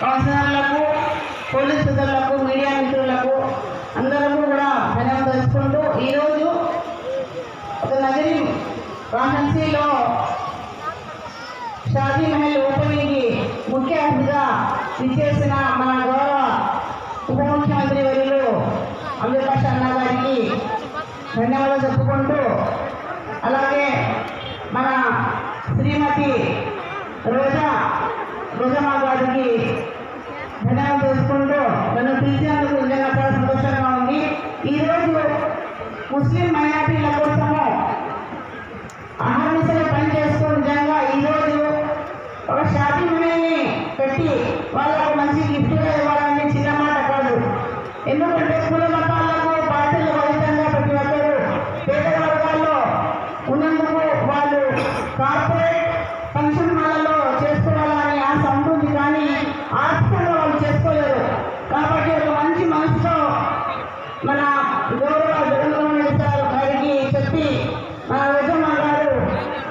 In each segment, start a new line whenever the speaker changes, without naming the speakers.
కౌన్సిలర్లకు police సోదరులకు media మిత్రులకు అందరూ కూడా ధన్యవాదాలు తెలుసుకుంటూ ఈరోజు ఒక నగరి వారణాసిలో షాదీ మహల్ ఓపెనింగ్కి ముఖ్య అతిథిగా విచ్చేసిన మన గౌరవ ఉప ముఖ్యమంత్రి వర్యులు అంబేద్కర్ అన్న గారికి ధన్యవాదాలు చెప్పుకుంటూ అలాగే మన శ్రీమతి రోజా రోజమ్మ గారికి ధన్యవాదాలు తెలుసుకుంటూ నన్ను పిలిచినందుకు నిజంగా చాలా సంతోషంగా ఉంది ఈరోజు ముస్లిం మైనార్టీల కోసము అహర్నిశలు పనిచేస్తూ నిజంగా ఈరోజు ఒక షాపింగ్ మనీని పెట్టి వాళ్ళకు మంచి గిఫ్ట్గా ఇవ్వాలని చిన్న మాట కాదు. ఎందుకు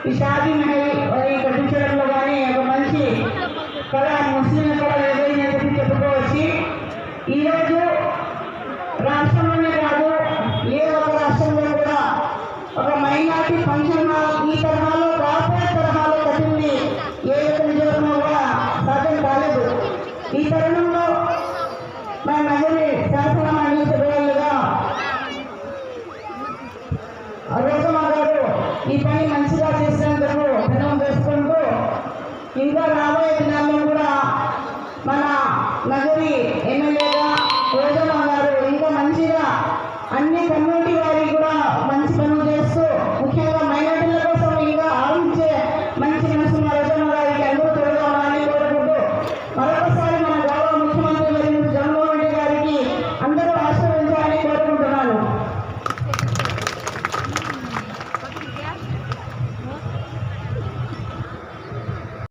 ఈ షాదీ మహల్ అది కట్టించడంలో కానీ ఒక మంచి కళ ముస్లిం కళ ఏదైనా చెప్పి చెప్పుకోవచ్చు. ఈరోజు రాష్ట్రంలోనే కాదు ఏ ఒక రాష్ట్రంలో కూడా ఒక మైనార్టీ ఫంక్షన్ ఈ తరహాలో కార్పొరేట్ తరహాలో కట్టింది ఏ ఒక్క నిజంలో కూడా సాధ్యం కాలేదు. ఈ తరుణంలో మా నగరి శాసన మంచిగా చేసినందుకు ధన్యవాదాలు చేసుకుంటూ ఇంకా రాబోయే